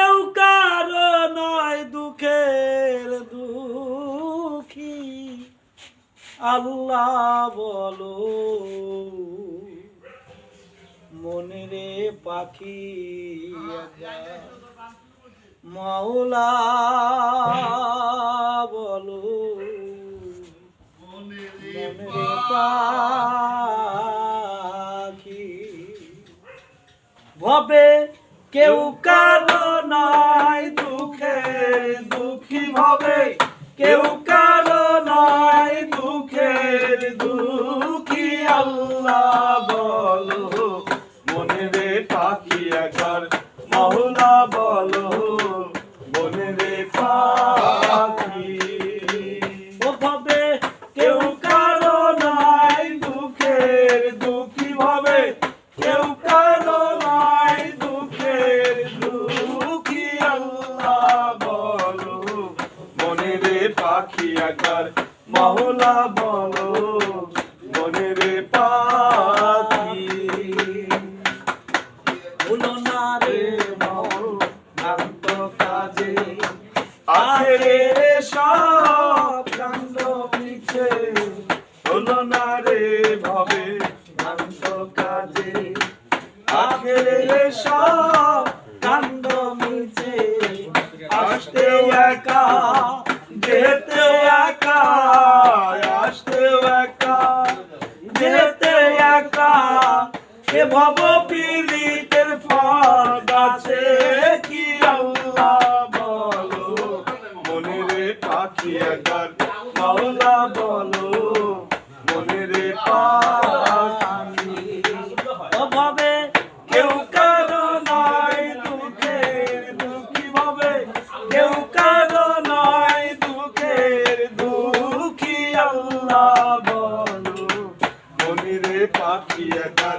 কেউ কারও নয় দুঃখের দুঃখী। আল্লাহ বলো মনে রে পাখি মাওলা বলো মনে পাখি। ভবে কেউ কারও নয় দুঃখে দুঃখী ভবে কেউ কারও নয় দুঃখের দুঃখী আল্লাহ বলো মনে রে পাখি একবার মহলা বলো পাখি মহলা বলো মনে রে পাখি। ভুলো না রে ভ্রান্ত কাজে। আরে সব কাণ্ড মিছে হলো না রে ভবে ভ্রান্ত কাজে। আখেরে সব পীড়িতের ফল গাছে কি আল্লাহ বলো? মনে রে পাখি একবার মাওলা বলো। মনে রে পাখি। অভাবে কেউ কারও নয় দুঃখের দুঃখী ভাবে কেউ কারও নয় দুঃখের দুঃখী আল্লাহ বলো? মনে রে পাখি একবার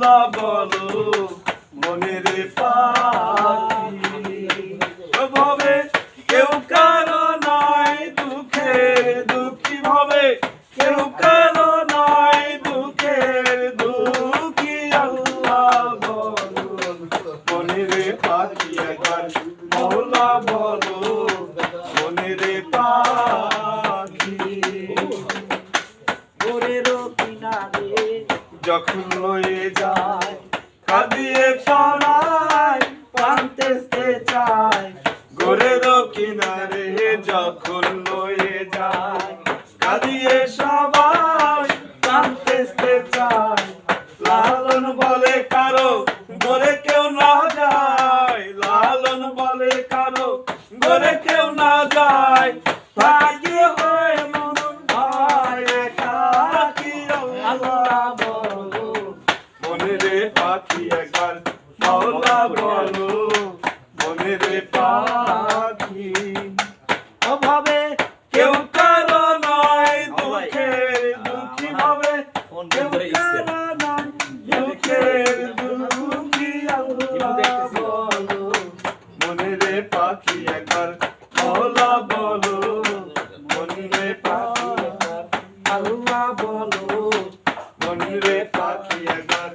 মাওলা বলো মনে রে পাখি। ভবে কেউ কারও নয় দুঃখের দুঃখী ভবে কেউ কারও নয় দুঃখের দুঃখী আল্লাহ বলো মনে রে পাখি একবার মৌলা বলো মনে রে যখন লয়ে যায় খাদিয়ে সরাই প্রান্তে চায়। গোরেরও কিনারে যখন লয়ে যায় খাদিয়ে সবাই পাখি অভাবে কেউ কারও নয় দুঃখের দুঃখী হবে কেউ কারও নয় দুঃখের দুঃখী বলো মনে রে পাখি একবার মাওলা বলো। মনে রে পাখি আল্লাহ বলো। মনে রে পাখি একবার